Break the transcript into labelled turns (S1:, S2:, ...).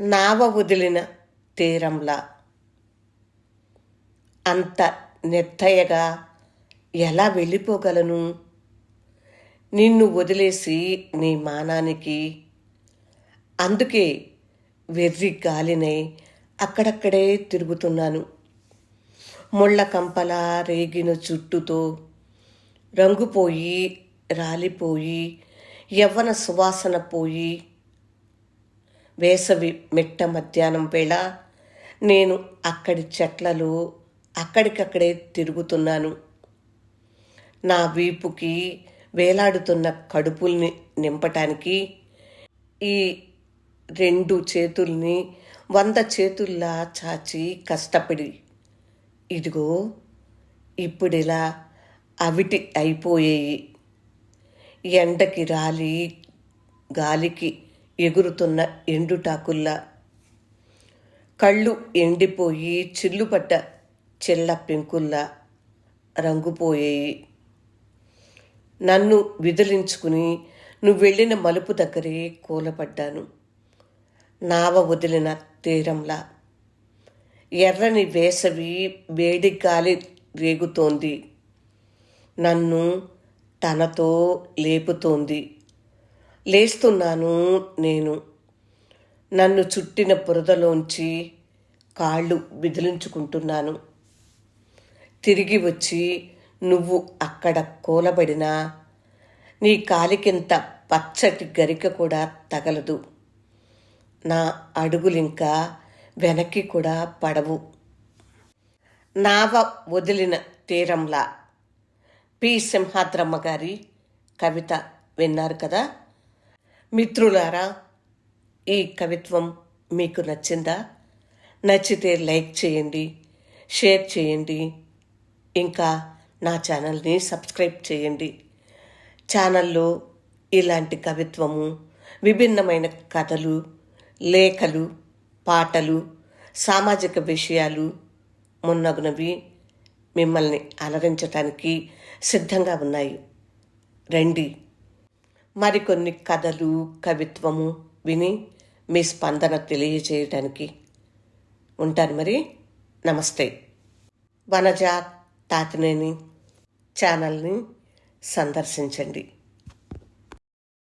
S1: నావ వదిలిన తీరంలా అంత నిర్దయగా ఎలా వెళ్ళిపోగలను? నిన్ను వదిలేసి నీ మానానికి. అందుకే వెర్రి గాలినై అక్కడక్కడే తిరుగుతున్నాను. ముళ్ళ కంపల రేగిన చుట్టుతో రంగుపోయి రాలిపోయి యవ్వన సువాసన పోయి వేసవి మిట్ట మధ్యాహ్నం వేళ నేను అక్కడి చెట్లలో అక్కడికక్కడే తిరుగుతున్నాను. నా వీపుకి వేలాడుతున్న కడుపుల్ని నింపటానికి ఈ రెండు చేతుల్ని వంద చేతుల్లా చాచి కష్టపడి ఇదిగో ఇప్పుడిలా అవిటి అయిపోయేయి. ఎండకి రాలి గాలికి ఎగురుతున్న ఎండుటాకుల్లా. కళ్ళు ఎండిపోయి చిల్లుపడ్డ చిల్ల పెంకుల్లా రంగుపోయేయి. నన్ను విదిలించుకుని నువ్వు వెళ్ళిన మలుపు దగ్గరే కూలపడ్డాను. నావ వదిలిన తీరంలా. ఎర్రని వేసవి వేడి గాలి రేగుతోంది. నన్ను తనతో లేపుతోంది. లేస్తున్నాను నేను. నన్ను చుట్టిన బురదలోంచి కాళ్ళు విదిలించుకుంటున్నాను తిరిగి వచ్చి నువ్వు అక్కడ కూలబడినా నీ కాలికింత పచ్చటి గరిక కూడా తగలదు. నా అడుగులింకా వెనక్కి కూడా పడవు. నావ వదిలిన తీరంలా పి. సింహాద్రమ్మ గారి కవిత విన్నారు కదా? మిత్రులారా ఈ కవిత్వం మీకు నచ్చిందా? నచ్చితే లైక్ చేయండి షేర్ చేయండి ఇంకా నా ఛానల్ని సబ్స్క్రైబ్ చేయండి. ఛానల్లో ఇలాంటి కవిత్వము విభిన్నమైన కథలు లేఖలు పాటలు సామాజిక విషయాలు మున్నగునవి మిమ్మల్ని అలరించటానికి సిద్ధంగా ఉన్నాయి. రండి. మరికొన్ని కథలు కవిత్వము విని మీ స్పందన తెలియజేయడానికి ఉంటాను మరి. నమస్తే. వనజ తాతినేని ఛానల్ని సందర్శించండి.